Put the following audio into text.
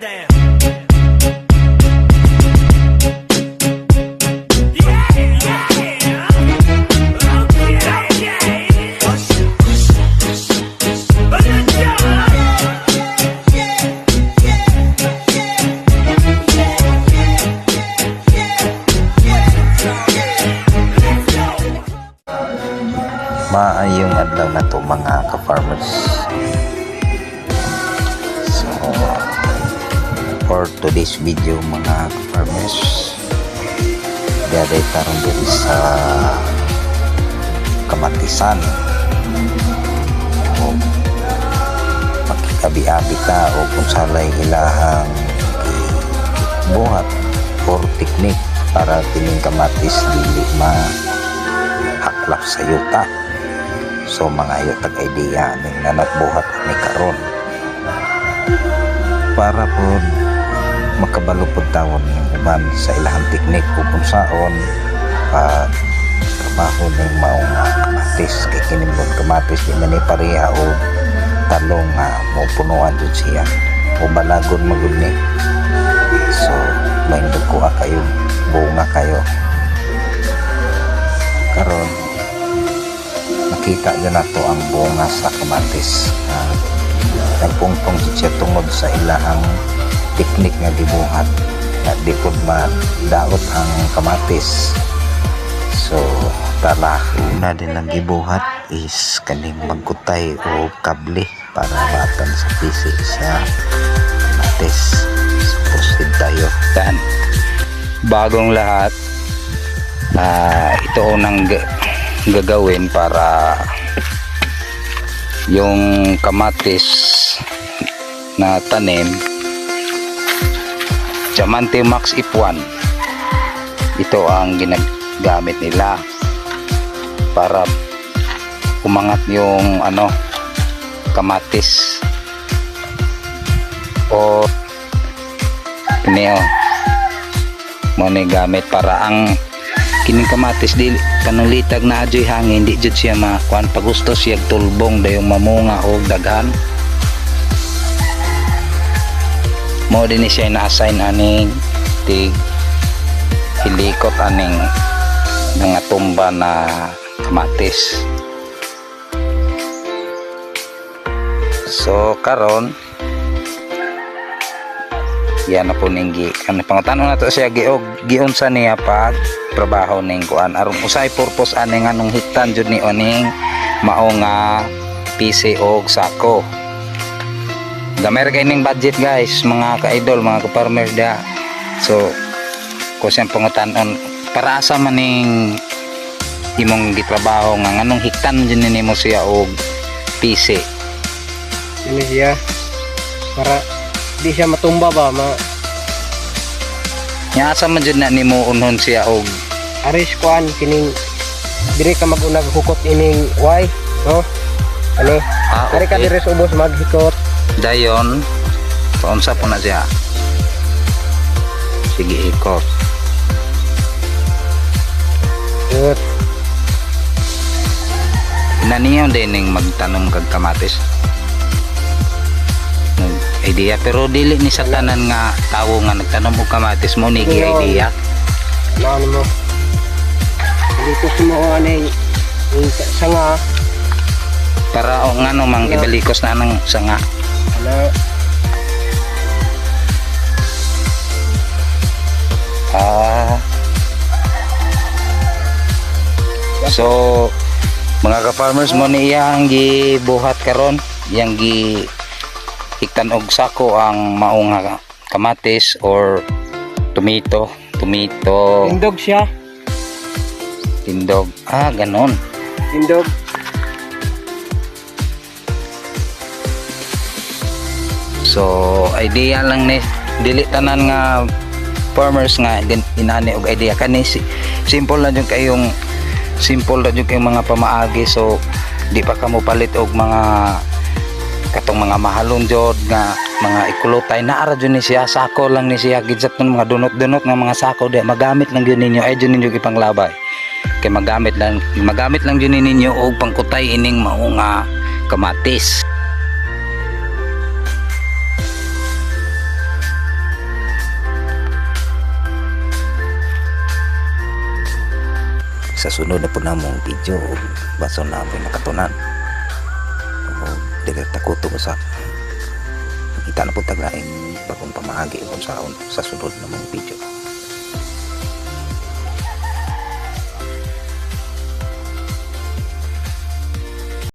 down, down. Yeah, yeah. Okay, okay. But let's go. maayong adlaw na to mga ka-farmers for today's video mga ka-farmers. Gaday tarong dito sa kamatisan. O makikabi-abi ta o kung salay ilahang buhat or technique para tining kamatis dili ma haklap sa yuta. So mga yutag idea ning nanatbuhat ni karon. Para po makabalo po tawon uban sa ilahang teknik kung kung saon pag trabaho ng maong ah, kamatis. Kay kinimlon kamatis di man pareha o talong nga mo punuan jud siya. O balagon magud so may kuha kayo bunga kayo. Karon nakita dyan nato ang bunga sa kamatis. Uh, nagpungtong siya tungod sa ilahang teknik nga gibuhat na di pod madaot ang kamatis. So tala una din lang gibuhat is kaning magkutay o kable para batan sa pisi sa kamatis. So proceed tayo. Dan. Bagong lahat, ah ito unang ga- gagawin para yung kamatis na tanim Diamante Max Ip1 ito ang ginagamit nila para umangat yung ano kamatis. O oh mo ni gamit para ang kining kamatis di kanang litag na adyoy hangin di jud siya makuan. Pag gusto siya tulbong dayong mamunga o daghan mo din siya na-assign aning tig hilikot aning mga tumba na kamatis. So karon yan na po ning gi kan pangutan na to siya giog giunsa niya pag trabaho ning kuan. Aron usay purpose ani nga nung hiktan jud ni oning mao nga PC og sako gamay ra kay ning budget guys. Mga ka-idol mga ka-farmers da. So ko siyang pangutan-on para asa man ning imong gitrabaho nga nganong hiktan jud ni mo siya og PC. Ini siya. Para di siya matumba ba ma? Nya asa man jud na nimo unhon siya og aris kuan kining diri ka magunag hukot ining way no? Ani ah, ari ka okay. sa ubos maghikot dayon paunsa po na siya. Sige ikot. Good naniyaw din ning magtanom kag kamatis. Idea pero dili ni sa tanan nga tawo nga nagtanom og kamatis mo ni idea. Na ano mo dito si mo ani yung sanga para o ngano mang Yeah. ibalikos na nang sanga ana ah. So mga ka-farmers mo ni iya ang gibuhat karon yang gi hiktan og sako ang maong kamatis or tomato tomato. Tindog siya. Tindog. Ah ganon. Tindog so idea lang ni dili tanan nga farmers nga din inani og idea. Kani si, simple lang yung kayong simple lang yung kayong mga pamaagi. So di pa ka mo palit og mga katong mga mahalon jod nga mga ikulutay. Na ara jud ni siya sako lang ni siya. Gidsat ng mga dunot-dunot nga mga sako. Di magamit lang yun ninyo. Ay jud ninyo ipanglabay kay magamit lang magamit lang yun ninyo og pangkutay ining mao nga kamatis sa sunod na po namong video baso na po nakatunan. O direkta ko to sa kita na po taglaing bagong pamahagi kung sa, sa sunod na mong video